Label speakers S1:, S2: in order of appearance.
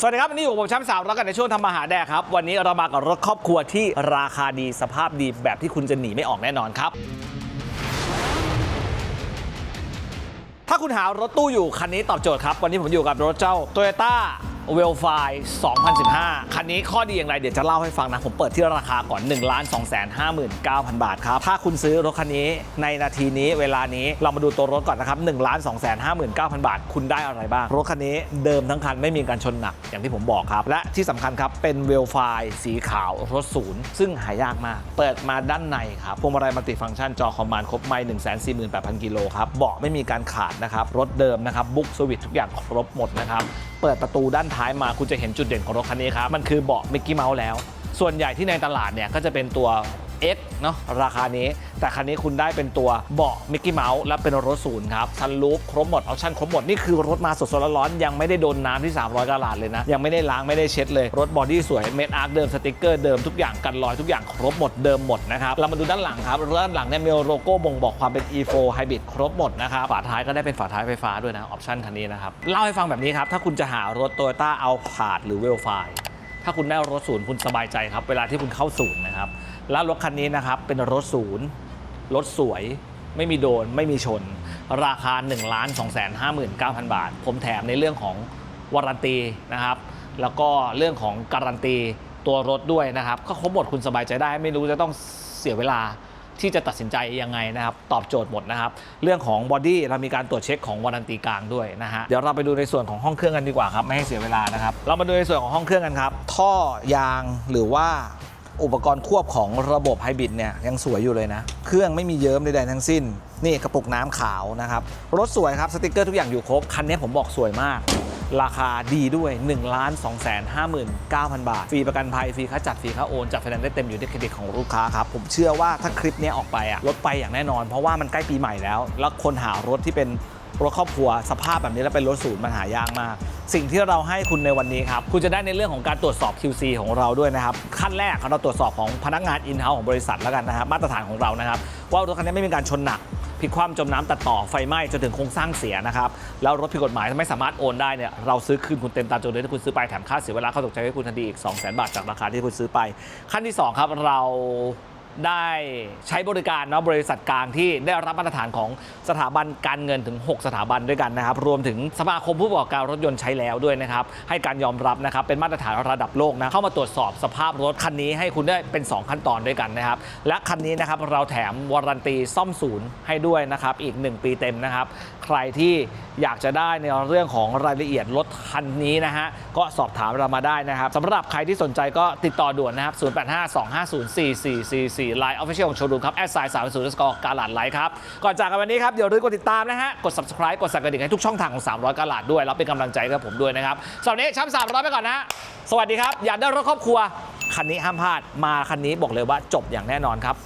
S1: สวัสดีครับวันนี้อยู่กับผมแชมป์สาวรักกันในช่วงทำมาหาแดกครับ วันนี้เรามากับรถครอบครัวที่ราคาดีสภาพดีแบบที่คุณจะหนีไม่ออกแน่นอนครับ ถ้าคุณหารถตู้อยู่คันนี้ตอบโจทย์ครับ วันนี้ผมอยู่กับรถเจ้า Toyota w e l f i 2015 คันนี้ข้อดีอย่างไรเดี๋ยวจะเล่าให้ฟังนะ ผมเปิดที่ราคาก่อน 1 2 5 9 0 0 0 บาทครับ ถ้าคุณซื้อรถคันนี้ในนาทีนี้เวลานี้เรามาดูตัวรถก่อนนะครับ1 2 5 9 0 0 0บาท คุณได้อะไรบ้าง รถคันนี้เดิมทั้งคันไม่มีการชนหนักอย่างที่ผมบอกครับ และที่สำคัญครับเป็น w e l f i สีขาวรถศูนย์ซึ่งหายากมาก เปิดมาด้านในครับพวงมาลัยมัลติฟังก์ชันจอคอมมานด์ครบไม่148,000กิโลครับเบาะไม่มีการขาดนะครับรถเดิมนะครับบุ๊กสวิตทุกอย่างครบหมดนะครับ เปิดประตูด้านท้ายมาคุณจะเห็นจุดเด่นของรถคันนี้ครับ มันคือเบาะมิกกี้เมาส์แล้ว ส่วนใหญ่ที่ในตลาดเนี่ยก็จะเป็นตัว X เนาะราคานี้ แต่คันนี้คุณได้เป็นตัวเบาะมิกกี้เมาส์และเป็นรถศูนย์ครับซันรูฟครบหมดออปชั่นครบหมด นี่คือรถมาสดๆร้อนๆยังไม่ได้โดนน้ำที่ 300กะลาดเลยนะ ยังไม่ได้ล้างไม่ได้เช็ดเลย รถบอดี้สวยเมดอาร์คเดิมสติกเกอร์เดิมทุกอย่างกันรอยทุกอย่างครบหมดเดิมหมดนะครับเรามาดูด้านหลังครับด้านหลังเนี่ยมีโลโก้บ่งบอกความเป็น E4 Hybrid ครบหมดนะครับฝาท้ายก็ได้เป็นฝาท้ายไฟฟ้าด้วยนะออปชั่นคันนี้นะครับเล่าให้ฟังแบบนี้ครับถ้าคุณจะหารถ Toyota a l p a r d หรือ w e l f i ถ้าคุณได้รถศูนย์คุณสบายใจครับ เวลาที่คุณเข้าศูนย์นะครับ แล้วรถคันนี้นะครับเป็นรถศูนย์รถสวย ไม่มีโดน ไม่มีชน ราคา1 2 5 9 0 0 0 บาท ผมแถมในเรื่องของวารันตีนะครับ แล้วก็เรื่องของการันตีตัวรถด้วยนะครับ ก็ครบหมดคุณสบายใจได้ ไม่รู้จะต้องเสียเวลา ที่จะตัดสินใจยังไงนะครับ ตอบโจทย์หมดนะครับ เรื่องของบอดี้เรามีการตรวจเช็คของวารันตีกลางด้วยนะฮะเดี๋ยวเราไปดูในส่วนของห้องเครื่องกันดีกว่าครับไม่ให้เสียเวลานะครับ เรามาดูในส่วนของห้องเครื่องกันครับ ท่อยางหรือว่าอุปกรณ์ควบของระบบไฮบริดเนี่ยยังสวยอยู่เลยนะ เครื่องไม่มีเยิ้มใดๆทั้งสิ้น นี่กระปุกน้ำขาวนะครับ รถสวยครับสติกเกอร์ทุกอย่างอยู่ครบ คันนี้ผมบอกสวยมาก ราคาดีด้วย 1 2 5 9 0 0 0 บาท ฟรีประกันภัย ฟรีค่าจัด ฟรีค่าโอน จัดไฟแนนซ์ได้เต็มอยู่ที่เครดิตของลูกค้าครับ ผมเชื่อว่าถ้าคลิปนี้ออกไปอะรถไปอย่างแน่นอน เพราะว่ามันใกล้ปีใหม่แล้ว แล้วคนหารถที่เป็นรถครอบครัวสภาพแบบนี้แล้วเป็นรถศูนย์มันหายากมาก สิ่งที่เราให้คุณในวันนี้ครับ คุณจะได้ในเรื่องของการตรวจสอบ QC ของเราด้วยนะครับ ขั้นแรกเราตรวจสอบของพนักงานอินเฮ้าส์ของบริษัทแล้วกันนะครับมาตรฐานของเรานะครับว่ารถคันนี้ไม่มีการชนหนัก พลิกคว่ำจมน้ำตัดต่อไฟไหม้จนถึงโครงสร้างเสียนะครับแล้วรถผิดกฎหมายไม่สามารถโอนได้เนี่ยเราซื้อคืนคุณเต็มตามจำนวนที่คุณซื้อไปแถมค่าเสียเวลาเข้าตกใจให้คุณทันทีอีก2 0 0 0 0 0บาทจากราคาที่คุณซื้อไป ขั้นที่2ครับเรา ได้ใช้บริการเนาะบริษัทกลางที่ได้รับมาตรฐานของสถาบันการเงินถึง 6 สถาบันด้วยกันนะครับ รวมถึงสมาคมผู้ประกอบการรถยนต์ใช้แล้วด้วยนะครับ ให้การยอมรับนะครับ เป็นมาตรฐานระดับโลกนะเข้ามาตรวจสอบสภาพรถคันนี้ให้คุณได้เป็น 2 ขั้นตอนด้วยกันนะครับ และคันนี้นะครับเราแถมวารันตีซ่อมศูนย์ให้ด้วยนะครับอีก 1 ปีเต็มนะครับ ใครที่อยากจะได้ในเรื่องของรายละเอียดรถคันนี้นะฮะก็สอบถามเรามาได้นะครับสำหรับใครที่สนใจก็ติดต่อด่วนนะครับ0852504444 Line Official ของโชว์รูมครับแอดไซน์สามศูนย์สกอร์การหลาดไลน์ครับก่อนจากกันวันนี้ครับอย่าลืมกดติดตามนะฮะกด subscribe กดสั่นกระดิ่งให้ทุกช่องทางของ 300 การหลาดด้วยแล้วเป็นกำลังใจกับผมด้วยนะครับสำหรับนี้ช้ำ300ไปก่อนนะสวัสดีครับอยากได้รถครอบครัวคันนี้ห้ามพลาดมาคันนี้บอกเลยว่าจบอย่างแน่นอนครับ